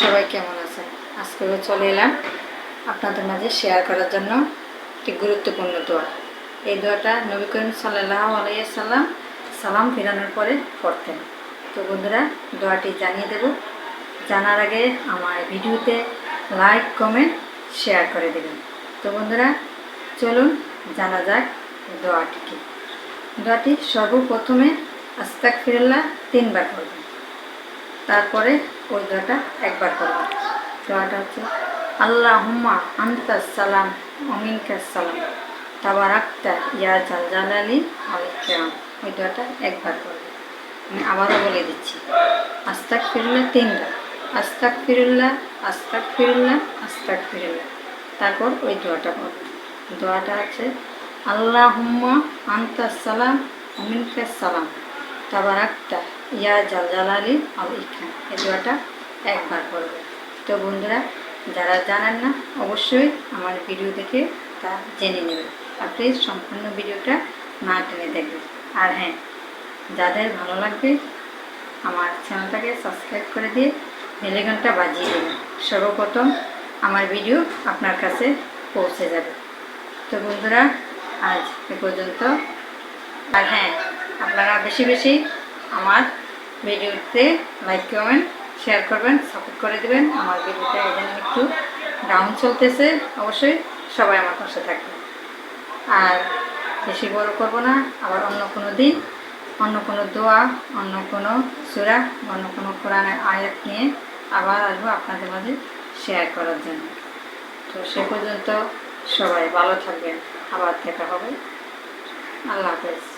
সবাই কেমন আছেন? আজকেও চলে এলাম আপনাদের মাঝে শেয়ার করার জন্য একটি গুরুত্বপূর্ণ দোয়া। এই দোয়াটা নবী করিম সাল্লাহ আলাইসাল্লাম সালাম ফেরানোর পরে পড়তেন। তো বন্ধুরা, দোয়াটি জানিয়ে দেব। জানার আগে আমার ভিডিওতে লাইক কমেন্ট শেয়ার করে দেবেন। তো বন্ধুরা, চলুন জানা যাক দোয়াটি কি। দোয়াটি সর্বপ্রথমে আস্তাক ফিরল্লাহ তিনবার করবেন তারপরে ওই দোয়াটা একবার করবেন দোয়াটা হচ্ছে আল্লাহ হুম্মা আন্তা সালাম অমিনকা সালাম। তাবারাক্তা ইয়া জাল জালালি আলিকাম ওই দোয়াটা একবার করবেন আমি আবারও বলে দিচ্ছি আস্তাক ফিরুল্লাহ তিনবার আস্তাক ফিরুল্লাহ আস্তাক ফিরুল্লাহ আস্তাক ফিরুল্লাহ তারপর ওই দোয়াটা করবেন দোয়াটা আছে আল্লাহ হুম্মা আন্তা সালাম অমিনকা সালাম। তাবারাক্তা ইয়া জাল জালালি আল ইখান এই দোয়াটা একবার করবে। তো বন্ধুরা, যারা জানেন না, অবশ্যই আমার ভিডিও দেখে তা জেনে নেবেন। আর প্লিজ সম্পূর্ণ ভিডিওটা না টেনে দেখবেন। আর হ্যাঁ যাদের ভালো লাগবে, আমার চ্যানেলটাকে সাবস্ক্রাইব করে দিয়ে বেলেগনটা বাজিয়ে দেবেন। সর্বপ্রথম আমার ভিডিও আপনার কাছে পৌঁছে যাবে। তো বন্ধুরা, আজ এ পর্যন্ত। আর হ্যাঁ আপনারা বেশি বেশি আমার ভিডিওতে লাইক কমেন্ট শেয়ার করবেন সাপোর্ট করে দেবেন। আমার ভিডিওটা জন্য একটু ডাউন চলতেছে। অবশ্যই সবাই আমার পাশে থাকবে। আর বেশি বড় করব না, আবার অন্য কোনো দিন, অন্য কোনো দোয়া, অন্য কোনো সুরা, অন্য কোনো কোরআনের আয়াত নিয়ে আবার আসব আপনাদের মাঝে শেয়ার করার জন্য। তো সে পর্যন্ত সবাই ভালো থাকবেন। আবার দেখা হবে। আল্লাহ হাফেজ।